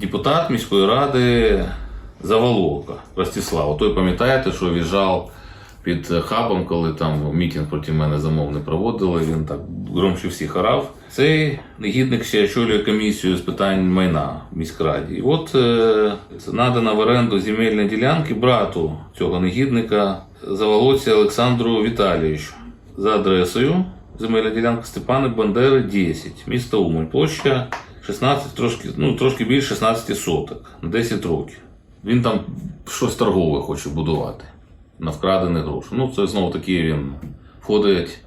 депутат міської ради Заволока Ростислав. Той пам'ятаєте, що в'їжджав під хабом, коли там мітинг проти мене замовний проводили. Він так громче всіх орав. Цей негідник ще очолює комісію з питань майна в міськраді. І от е, надана в оренду земельні ділянки брату цього негідника Заволоці Олександру Віталійовичу за адресою земельна ділянка Степани Бандери 10, місто Умань. Площа 16, трошки, ну, трошки більше 16 соток на 10 років. Він там щось торгове хоче будувати на вкрадених грошей. Ну, це знову таки він входить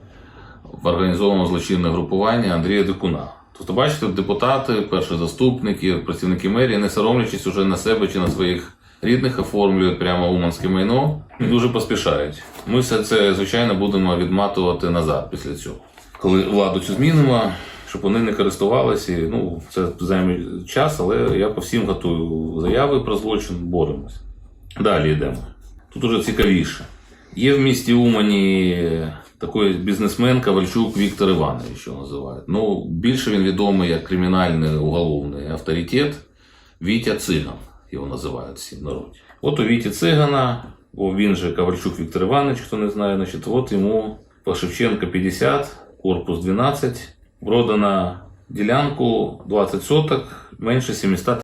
в організоване злочинне групування Андрія Дикуна. Тобто, бачите, депутати, перші заступники, працівники мерії, не соромлячись уже на себе чи на своїх рідних, оформлюють прямо уманське майно і дуже поспішають. Ми все це, звичайно, будемо відматувати назад після цього. Коли владу цю змінимо, щоб вони не користувалися, ну, це займе час, але я по всім готую заяви про злочин, боремось. Далі йдемо. Тут уже цікавіше. Є в місті Умані такий бізнесмен Ковальчук Віктор Іванович, його називають. Ну, більше він відомий як кримінальний уголовний авторитет Вітя Циган, його називають всі в народі. От у Віті Цигана, о, він же Ковальчук Віктор Іванович, хто не знає, значить, от йому по Шевченка 50, корпус 12, продана ділянку 20 соток, менше 700